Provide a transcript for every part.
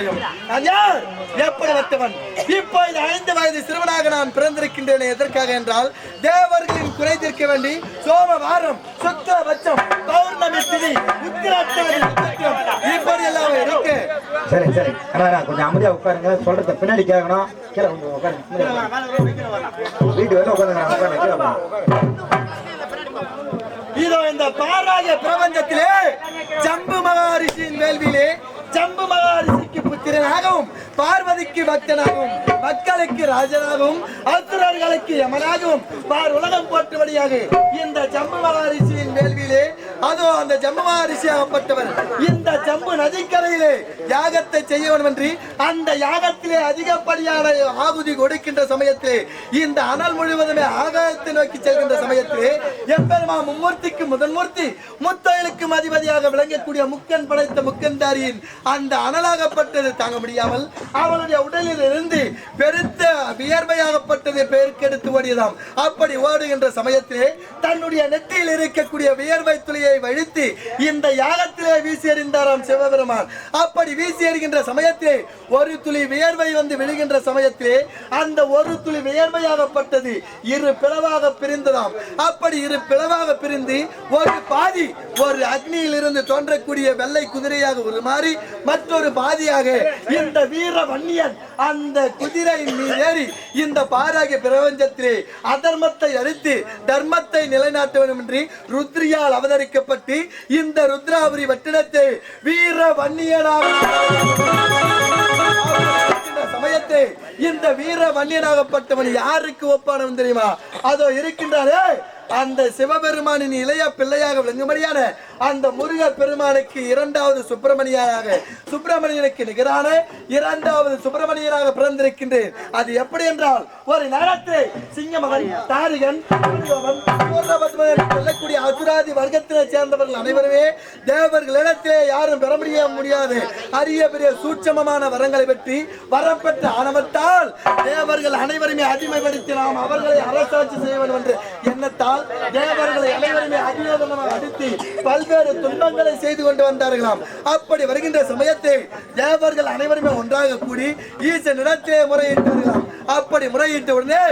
நமச்சிவாயம் நான் யார்? எப்படிப்பட்டவன் ஐந்து வயது சிறுவனாக நான் பிறந்திருக்கின்றேன் எதற்காக என்றால் தேவர்களின் குறை தீர்க்க வேண்டி சோமவாரம் சுத்தபட்சம் பௌர்ணமி திதி உத்திராட்டாதி நட்சத்திரம். இப்படி எல்லாம் இருக்கு. சரி சரி. கொஞ்சம் அமைதியா உட்காருங்க. சொல்றத பின்னாடி கேட்கணும். கீழே உட்காருங்க. வீட்டு வெளில உட்காருங்க உட்காருங்க. இதோ இந்த பாராய பிரபஞ்சத்திலே ஜம்பு மகாரிஷியின் வேள்வியிலே ஜம்பு மகாரிஷிக்கு புத்திரனாகவும் பார்வதிக்கு பக்தனாகவும் மக்களுக்கு ராஜனாகவும் அசுரர்களுக்கு யமனாகவும் பார் உலகம் போற்றுபடியாக இந்த ஜம்பு மகாரிஷியின் வேள்வியிலே அதோ அந்த ஜம்பு மகாரிஷி இந்த ஜம்பு நதிக்கரையிலே யாகத்தை செய்ய வேண்டும் அந்த யாகத்திலே அதிகப்படியான ஆகுதி கொடுக்கின்ற சமயத்திலே இந்த அனல் முழுவதுமே ஆகாயத்தை நோக்கி செல்கின்ற சமயத்திலே எப்பெருமா மும்மூர்த்திக்கு முதன்மூர்த்தி முத்தொழிலுக்கு அதிபதியாக விளங்கக்கூடிய முக்கன் படைத்த முக்கன்தாரியின் அந்த அனலாகப்பட்டது தாங்க முடியாமல் அவளுடைய உடலில் இருந்து பெருத்த வியர்வையாகப்பட்டது பெருக்கெடுத்து ஓடியதாம். அப்படி ஓடுகின்ற சமயத்திலே தன்னுடைய நெற்றியில் இருக்கக்கூடிய வியர்வை துளியை வழித்து இந்த யாகத்திலே வீசி எறிந்தாராம் சிவபெருமான். அப்படி வீசி எறிகின்ற சமயத்திலே ஒரு துளி வியர்வை வந்து விழுகின்ற சமயத்திலே அந்த ஒரு துளி வியர்வையாகப்பட்டது இரு பிளவாக பிரிந்ததாம். அப்படி இரு பிளவாக பிரிந்து ஒரு பாதி ஒரு அக்னியில் இருந்து தோன்றக்கூடிய வெள்ளை குதிரையாக உருமாறி மற்றொரு பாதியாக இந்த வீர வன்னியன். அந்த குதிரை ஏறி இந்த பாராகிய பிரபஞ்சத்திலே அதர்மத்தை அழித்து தர்மத்தை நிலைநாட்ட வேண்டும் என்று ருத்ரியால் அவதரிக்கப்பட்டு இந்த ருத்ராபுரி வட்டிடத்தை வீர வன்னியனாக சமயத்தை இந்த வீர வன்னியனாகப்பட்டவன் யாருக்கு ஒப்பானவன் தெரியுமா? அதோ இருக்கின்றாரே அந்த சிவபெருமானின் இளைய பிள்ளையாக விளங்கும்படியான அந்த முருக பெருமானுக்கு இரண்டாவது சுப்பிரமணியனாக சுப்பிரமணியனுக்கு நிகரான இரண்டாவது சுப்பிரமணியனாக பிறந்திருக்கின்றேன். அது எப்படி என்றால் ஒரு நேரத்தில் சிங்கமகன் தாரிகன் சூரியவன், சொல்லக்கூடிய அசுராதி வர்க்கத்தினை சேர்ந்தவர்கள் அனைவருமே தேவர்களிடத்திலே யாரும் பெற முடிய முடியாது. அரிய பெரிய சூட்சமமான வரங்களை பற்றி வரப்பெற்ற ஆணவத்தால் தேவர்கள் அனைவருமே அடிமைப்படுத்தி நாம் அவர்களை அரசாட்சி செய்ய வேண்டும் என்று எண்ணத்தால் தேவர்களை அனைவருமே அதியோதனமாக அடித்து பல்வேறு துன்பங்களை செய்து கொண்டு வந்தார்களாம். அப்படி வருகின்ற சமயத்தில் தேவர்கள் அனைவருமே ஒன்றாக கூடி ஈசனிடத்திலே முறையிட்டார்களாம். அப்படி முறையிட்ட உடனே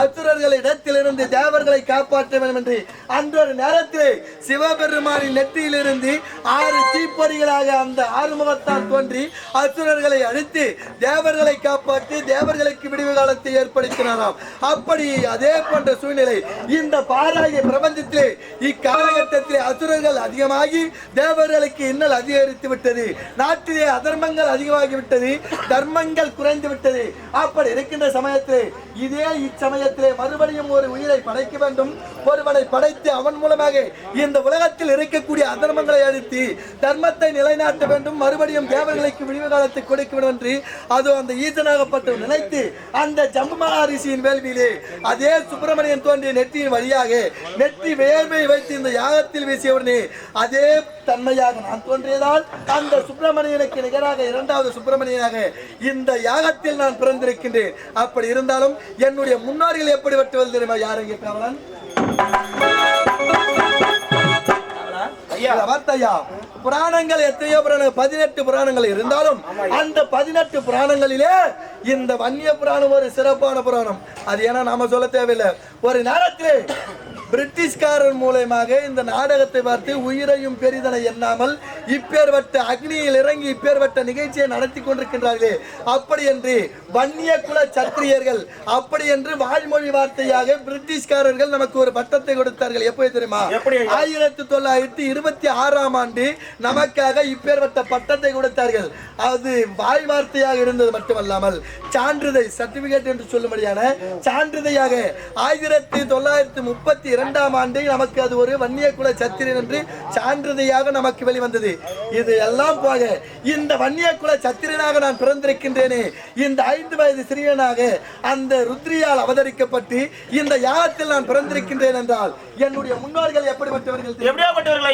அசுரர்கள் இடத்திலிருந்து தேவர்களை காப்பாற்ற வேண்டும் என்று அன்றொரு நேரத்தில் சிவபெருமானின் நெற்றியிலிருந்து ஆறு தீப்பொறிகளாக அந்த ஆறுமுகத்தால் தோன்றி அசுரர்களை அழித்து தேவர்களை காப்பாற்றி தேவர்களுக்கு விடிவு காலத்தை ஏற்படுத்தினாராம். அப்படி அதே போன்ற சூழ்நிலை இந்த பாராய பிரபஞ்சத்திலே இக்காலகட்டத்திலே அசுரர்கள் அதிகமாகி தேவர்களுக்கு இன்னல் அதிகரித்து விட்டது. நாட்டிலே அதர்மங்கள் அதிகமாகிவிட்டது தர்மங்கள் குறைந்து விட்டது. அப்படி இருக்கின்ற சமயத்திலே இதே இச்சமயத்திலே மறுபடியும் ஒரு உயிரை படைக்க வேண்டும். ஒருவனை படைத்து அவன் மூலமாக இந்த உலகத்தில் இருக்கக்கூடிய அதர்மங்களை அழித்து தர்மத்தை நிலைநாட்ட வேண்டும். மறுபடியும் தேவர்களுக்கு விடிவு காலத்தை கொடுக்க வேண்டும் என்று அது அந்த ஈசனாகப்பட்டு நினைத்து அந்த ஜம்பு மகாரிஷியின் வேள்வியிலே அதே சுப்பிரமணியன் தோன்றிய நெற்றியின் வழியாக நெற்றி வேர்வை வைத்து இந்த யாகத்தில் வீசியவுடனே அதே தன்மையாக நான் தோன்றியதால் அந்த சுப்பிரமணியனுக்கு நிகராக இரண்டாவது சுப்பிரமணியனாக இந்த யாகத்தில் நான் பிறந்திருக்கின்றேன். அப்படி இருந்தாலும் என்னுடைய முன்னோர்கள் எப்படி வெட்டுவது தெரியுமா? யாருங்க காவலன் வார்த்தையா புராணங்கள் எத்தனையோ புராணங்கள் பதினெட்டு புராணங்கள் இருந்தாலும் அந்த பதினெட்டு புராணங்களிலே இந்த வன்னிய புராணம் ஒரு சிறப்பான புராணம். அது ஏன்னா நாம சொல்ல தேவையில்லை. ஒரு நேரத்திலே பிரிட்டிஷ்காரர் மூலயமாக இந்த நாடகத்தை பார்த்து உயிரையும் பெரிதனை எண்ணாமல் இப்பேர்வட்ட அக்னியில் இறங்கி இப்பேர்வட்ட நிகழ்ச்சியை நடத்தி கொண்டிருக்கின்றார்களே. அப்படி என்று வன்னிய குல சத்திரியர்கள் அப்படி என்று வாய்மொழி வார்த்தையாக பிரிட்டிஷ்காரர்கள் நமக்கு ஒரு பட்டத்தை கொடுத்தார்கள். எப்படி தெரியுமா? ஆயிரத்தி தொள்ளாயிரத்தி இருபத்தி ஆறாம் ஆண்டு நமக்காக இப்பேர்வட்ட பட்டத்தை கொடுத்தார்கள். அது வாய் வார்த்தையாக இருந்தது மட்டுமல்லாமல் சான்றிதழ் சர்டிபிகேட் என்று சொல்லும்படியான சான்றிதழாக ஆயிரத்தி தொள்ளாயிரத்தி முப்பத்தி இரண்டாம் ஆண்டு நமக்கு அது ஒரு வன்னிய குல சத்திரன் என்று சான்றிதழாக நமக்கு வெளிவந்தது. இது எல்லாம் போக இந்த வன்னிய குல சத்திரனாக நான் பிறந்திருக்கின்றேனே இந்த ஐந்து வயது சிறியனாக அந்த ருத்ரியால் அவதரிக்கப்பட்டு இந்த யாகத்தில் நான் பிறந்திருக்கின்றேன் என்றால் என்னுடைய முன்னோர்கள் எப்படிப்பட்டவர்கள்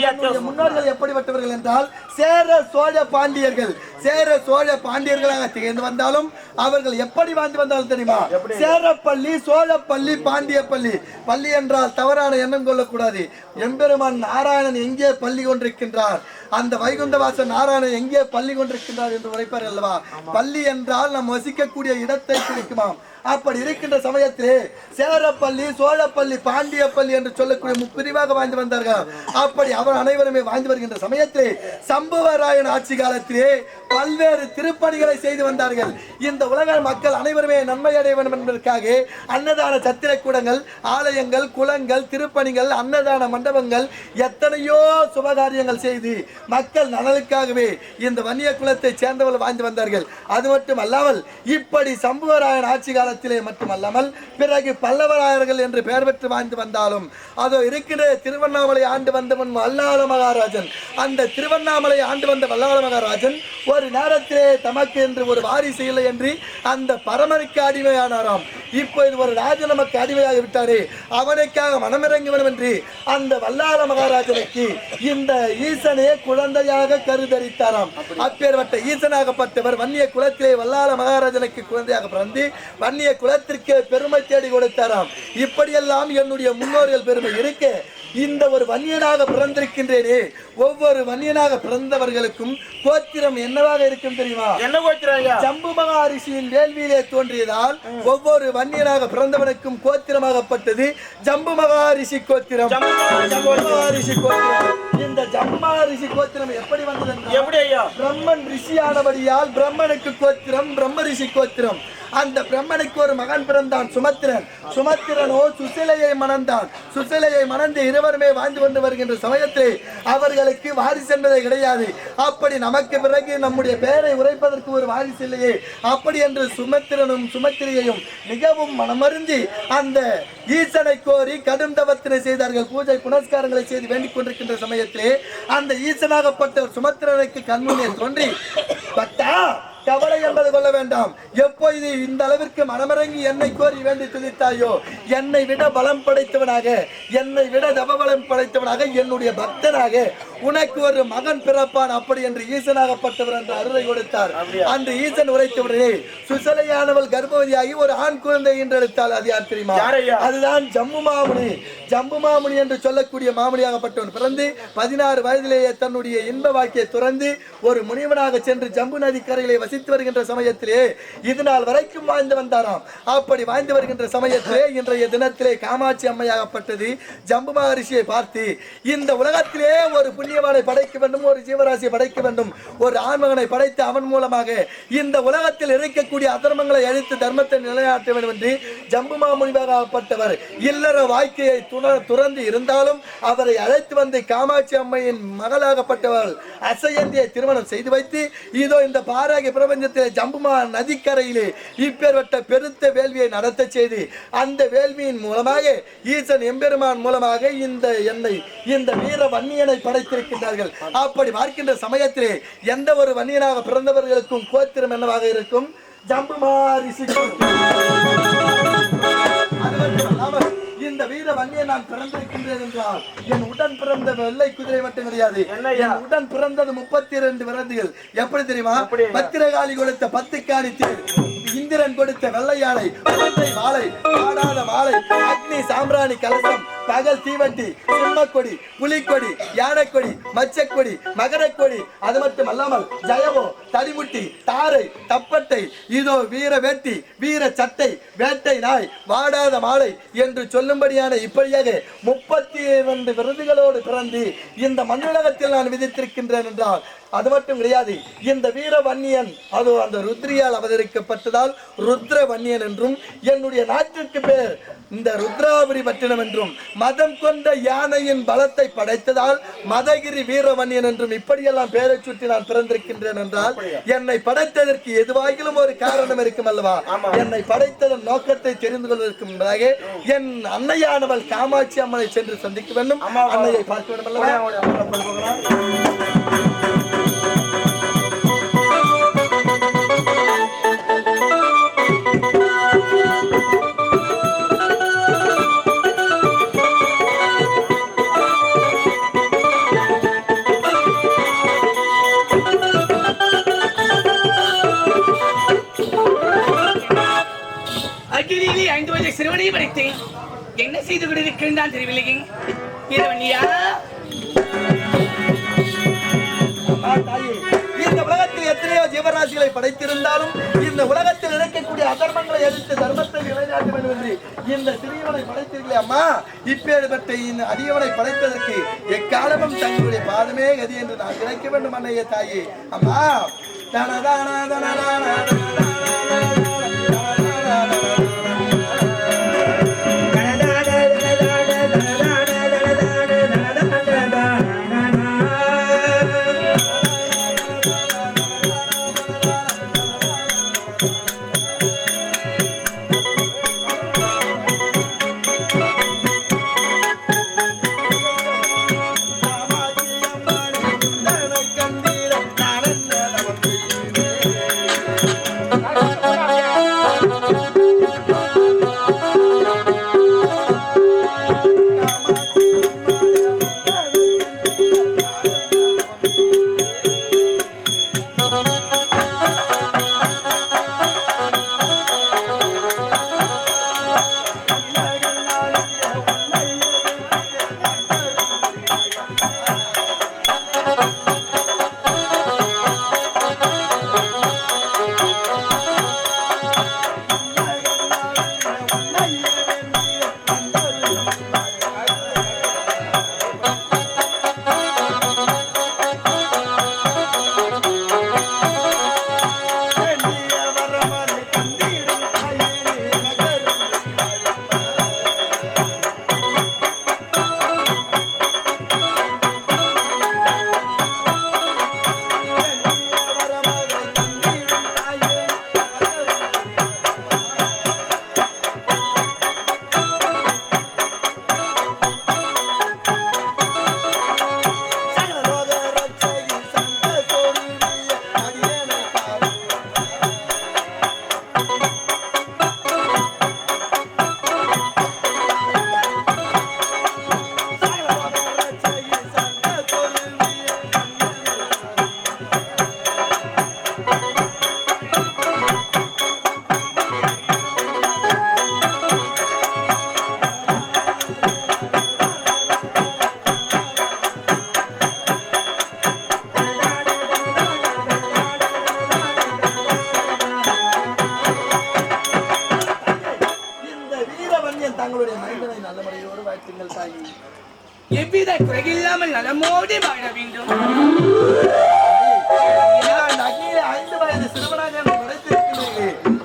என்னுடைய முன்னோர்கள் எப்படிப்பட்டவர்கள் என்றால் சேர சோழ பாண்டியர்கள். சேர சோழ பாண்டியர்களாக திகழ்ந்து வந்தாலும் அவர்கள் எப்படி வாழ்ந்து வந்தாலும் தெரியுமா? சேரப்பள்ளி சோழப்பள்ளி பாண்டியப்பள்ளி. பள்ளி என்றால் தவறான எண்ணம் கொள்ளக்கூடாது. எம்பெருமான் நாராயணன் எங்கே பள்ளி கொண்டிருக்கின்றார்? அந்த வைகுண்டவாசன் நாராயணன் எங்கே பள்ளி கொண்டிருக்கின்றார் என்று உரைப்பார் அல்லவா? பள்ளி என்றால் நாம் வசிக்கக்கூடிய இடத்தை குறிக்குமாம். அப்படி இருக்கின்ற சமயத்திலே சேரப்பள்ளி சோழப்பள்ளி பாண்டியப்பள்ளி என்று சொல்லக்கூடிய முப்பிரிவாக வாழ்ந்து வந்தார்கள். அப்படி அவர் அனைவருமே வாழ்ந்து வருகின்ற சமயத்திலே சம்புவராயன் ஆட்சி காலத்திலே பல்வேறு திருப்பணிகளை செய்து வந்தார்கள். இந்த உலக மக்கள் அனைவருமே நன்மை அடைய வேண்டும் என்பதற்காக அன்னதான சத்திர கூடங்கள் ஆலயங்கள் குளங்கள் திருப்பணிகள் அன்னதான மண்டபங்கள் எத்தனையோ சுபகாரியங்கள் செய்து மக்கள் நலனுக்காகவே இந்த வன்னிய குலத்தை சேர்ந்தவர்கள் வாழ்ந்து வந்தார்கள். அது மட்டும் அல்லாமல் இப்படி சம்புவராயன் ஆட்சி காலத்திலே காலத்திலே மட்டுமல்லாமல் பிறகு பல்லவராயர்கள் என்று பெயர் பெற்று வாழ்ந்து வந்தாலும் அதோ இருக்கிற திருவண்ணாமலை ஆண்டு வந்த முன் வல்லாள மகாராஜன் அந்த திருவண்ணாமலை ஆண்டு வந்த வல்லாள மகாராஜன் ஒரு நேரத்திலே தமக்கு என்று ஒரு வாரிசு இல்லை என்று அந்த பரமனுக்கு அடிமையானாராம். இப்போ இது ஒரு ராஜ நமக்கு அடிமையாகி விட்டாரே அவனுக்காக மனமிறங்கி வேண்டும் என்று அந்த வல்லாள மகாராஜனுக்கு இந்த ஈசனே குழந்தையாக கருதரித்தாராம். அப்பேற்பட்ட ஈசனாகப்பட்டவர் வன்னிய குலத்திலே வல்லாள மகாராஜனுக்கு குழந்தையாக பிறந்து வன்னிய குலத்திற்கு பெருமை தேடி கொடுத்தாராம். இப்படியெல்லாம் என்னுடைய முன்னோர்கள் பெருமை இருக்க. இந்த ஒரு வன்னியனாக பிறந்திருக்கின்றேனே. ஒவ்வொரு வன்னியனாக பிறந்தவர்களுக்கும் கோத்திரம் என்னவாக இருக்கும் தெரியுமா? என்ன கோச்சுறாங்க ஜம்பு மகாரிஷியின் வேள்வியிலே தோன்றியதால் ஒவ்வொரு வன்னியனாக பிறந்தவனுக்கும் கோத்திரமாகப்பட்டது ஜம்பு மகாரிஷி கோத்திரம். ஜம்பு மகாரிஷி கோத்திரம். இந்த ஜம்பு மகாரிஷி கோத்திரம் எப்படி வந்தது? எப்படி ஐயா? பிரம்மன் ரிஷியானபடியால் பிரம்மனுக்கு கோத்திரம் பிரம்ம ரிஷி கோத்திரம். அந்த பிரம்மனுக்கு ஒரு மகன் பிறந்தான் சுமத்திரன். சுமத்திரனோ சுசிலையை மணந்தான். சுசிலையை மணந்து இருவருமே வாழ்ந்து கொண்டு வருகின்ற சமயத்தில் அவர்களுக்கு வாரிசு என்பதே கிடையாது. அப்படி நமக்கு பிறகு நம்முடைய பெயரை உரைப்பதற்கு ஒரு வாரிசு இல்லையே. அப்படி என்று சுமத்திரனும் சுமத்திரையையும் மிகவும் மனமருந்தி அந்த ஈசனை கோரி கடும் தவத்தினை செய்தார்கள். பூஜை புனஸ்காரங்களை செய்து வேண்டிக் கொண்டிருக்கின்ற சமயத்திலே அந்த ஈசனாகப்பட்ட சுமத்திரனுக்கு கண்முன்னே தோன்றி பட்டா கவலை என்பது கொள்ள வேண்டாம். எப்பொழுது இந்த அளவிற்கு மனமிறங்கி என்னை கோரி வேண்டி துதித்தாயோ என்னை விட பலம் படைத்தவனாக என்னை விட தவபலம் படைத்தவனாக என்னுடைய பக்தனாக உனக்கு ஒரு மகன் பிறப்பான் அப்படி என்று ஈசனாகப்பட்டவர் என்று அருளை கொடுத்தார். அன்று ஈசன் உரைத்தவுடனே சுசலையானவள் கர்ப்பவதியாகி ஒரு ஆண் குழந்தை என்றெடுத்தாள் அது யார் தெரியுமா? அதுதான் ஜம்மு மாமுனி. ஜம்பு மாமுனி என்று சொல்லக்கூடிய மாமுனியாகப்பட்டவன் பிறந்து பதினாறு வயதிலேயே தன்னுடைய இன்ப வாழ்க்கையை துறந்து ஒரு முனிவனாக சென்று ஜம்பு நதி கரையிலே வசித்து வருகின்ற சமயத்திலே இது நாள் வரைக்கும் வாழ்ந்து வந்தாராம். அப்படி வாழ்ந்து வருகின்ற சமயத்திலே இன்றைய தினத்திலே காமாட்சி அம்மையாகப்பட்டது ஜம்பு மகரிஷியை பார்த்து இந்த உலகத்திலே ஒரு புண்ணியவானை படைக்க வேண்டும் ஒரு ஜீவராசியை படைக்க வேண்டும். ஒரு ஆண்மகனை படைத்து அவன் மூலமாக இந்த உலகத்தில் இருக்கக்கூடிய அதர்மங்களை அழித்து தர்மத்தை நிலைநாட்ட வேண்டும் என்று ஜம்பு மாமுனிவராகப்பட்டவர் இல்லற வாழ்க்கையை துண துறந்து இருந்தாலும் அவரை அழைத்து வந்து காமாட்சி அம்மையின் மகளாகப்பட்டவர் அசையந்தியை திருமணம் செய்து வைத்து இதோ இந்த பாராகி பிரபஞ்சத்தில் ஜம்புமா நதிக்கரையிலே இப்பேற்பட்ட பெருத்த வேள்வியை நடத்த செய்து அந்த வேள்வியின் மூலமாக ஈசன் எம்பெருமான் மூலமாக இந்த என்னை இந்த வீர வன்னியனை படைத்திருக்கின்றார்கள் அப்படி பார்க்கின்ற சமயத்திலே எந்த ஒரு வன்னியனாக பிறந்தவர்களுக்கும் கோத்திரம் என்னவாக இருக்கும்? இந்த வீர வன்னியை நான் பிறந்திருக்கின்றேன் என்றால் என் உடன் பிறந்த வெள்ளை குதிரை மட்டும் கிடையாது? என் உடன் பிறந்தது முப்பத்தி இரண்டு விரதுகள் எப்படி தெரியுமா? பத்திரகாளி கொடுத்த பத்து காணி தேர் இந்திரன் கொடுத்த வெள்ளை யானை குழந்தை மாலை ஆடாத மாலை அக்னி சாம்பிராணி கலசம் பகல் தீவண்டி சிம்மக்கொடி புலிக்கொடி யானைக்கொடி மச்சக்கொடி மகரக்கொடி அது மட்டும் அல்லாமல் ஜெயமோ தடிமுட்டி தாரை தப்பட்டை இதோ வீர வேட்டி வீர சட்டை வேட்டை நாய் வாடாத மாலை என்று சொல்லும்படியான இப்படியாக முப்பத்தி இரண்டு விருதுகளோடு பிறந்து இந்த மண்ணுலகத்தில் நான் விதித்திருக்கின்றேன் என்றால் அது மட்டும் கிடையாது. இந்த வீர வன்னியன் அது அந்த ருத்ரியால் அவதரிக்கப்பட்டதால் ருத்ர வன்னியன் என்றும் என்னுடைய நாட்டிற்கு பேர் இந்த ருத்ராபுரி பட்டினம் என்றும் மதம் கொண்ட யானையின் பலத்தை படைத்ததால் மதகிரி வீரவன்னியன் என்றும் இப்படியெல்லாம் பெயரை சுற்றி நான் பிறந்திருக்கின்றேன் என்றால் என்னை படைத்ததற்கு எதுவாகிலும் ஒரு காரணம் இருக்கும் அல்லவா? என்னை படைத்ததன் நோக்கத்தை தெரிந்து கொள்வதற்கு முன்பதாக என் அன்னையானவள் காமாட்சி அம்மனை சென்று சந்திக்க வேண்டும். அன்னையை பார்க்க வேண்டும் அல்லவா? தான் தெரியவில்லையே இரவண்யா அம்மா இந்த உலகத்தில் எத்தனையோ ஜீவராசிகளை படைத்திருந்தாலும் இந்த உலகத்தில் இருக்கக்கூடிய அதர்மங்களை எதிர்த்து தர்மத்தை நிலைநாட்ட வேண்டும் என்று இந்த சிறியவனை படைத்தீர்களே அம்மா. இப்பேற்பட்ட இந்த அடியவனை படைத்ததற்கு எக்காலமும் தங்களுடைய பாதமே கதி என்று நான் கிடைக்க வேண்டும் அன்னைய தாயே. அம்மா தன தன தன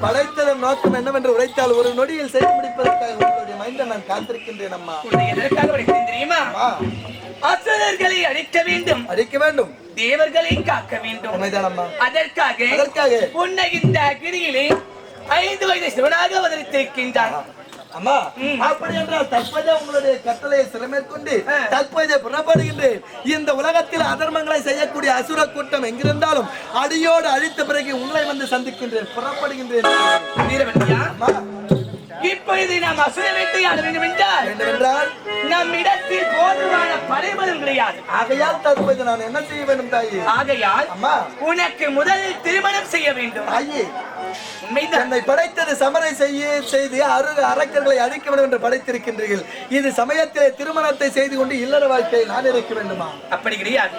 படைத்ததன் நோக்கம் என்னவென்று உரைத்தால் ஒரு நொடியில் செய்து முடிப்பதற்காக உங்களுடைய மைந்தன் நான் காத்திருக்கின்றேன் அம்மா. எதற்காக உடைத்தேன் தெரியுமா? அசுரர்களை அழிக்க வேண்டும். அடிக்க வேண்டும். தேவர்களை காக்க வேண்டும். அதற்காக அதற்காக. உன்னை இந்த அக்னியிலே ஐந்து வயது சிவனாக அவதரித்திருக்கின்றார் அம்மா. அப்படி என்றால் தற்போது உங்களுடைய கட்டளையை சிறமேற்கொண்டு. தற்போது புறப்படுகின்றேன். இந்த உலகத்தில் அதர்மங்களை செய்யக்கூடிய அசுர கூட்டம் எங்கிருந்தாலும் அடியோடு அழித்த பிறகு உங்களை வந்து சந்திக்கின்றேன் புறப்படுகின்றேன். அம்மா. இப்பொழுது நாம் அசுர வேட்டையாட வேண்டும் என்றால் வேண்டுமென்றால் நம் இடத்தில் போதுமான படைபலம் கிடையாது. ஆகையால் தற்போது நான் என்ன செய்ய வேண்டும் தாயே? ஆகையால் அம்மா. உனக்கு முதலில் திருமணம் செய்ய வேண்டும். உண்மைதான் என்னை படைத்தது சமரை செய்ய செய்து அரு அரக்கர்களை அழிக்க வேண்டும் என்று படைத்திருக்கின்றீர்கள். இது சமயத்திலே திருமணத்தை செய்து கொண்டு இல்லற வாழ்க்கையை நான் இருக்க வேண்டுமா? அப்படி கிடையாது.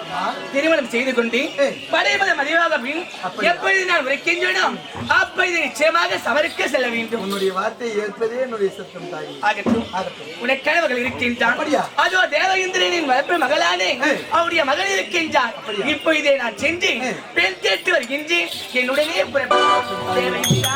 திருமணம் செய்து கொண்டு. படைபலம் அதிகமாக பின் அப்படி- எப்பொழுது நான் உரைக்கின்றனோ அப்பொழுது நிச்சயமாக சபருக்கு செல்ல வேண்டும். உன்னுடைய வார்த்தையை ஏற்பதே என்னுடைய சத்தம் தாயே. ஆகட்டும். ஆகட்டும். உனக்கு கணவர்கள் இருக்கின்றான்? அதோ தேவயிந்திரனின் வளர்ப்பு மகளானே. அவருடைய மகள் இருக்கின்றார். அப்படியா? இப்பொழுதே நான் சென்று. பெண் கேட்டு வருகின்றேன். என்னுடனே புறப்பட்டு தேவையில்லா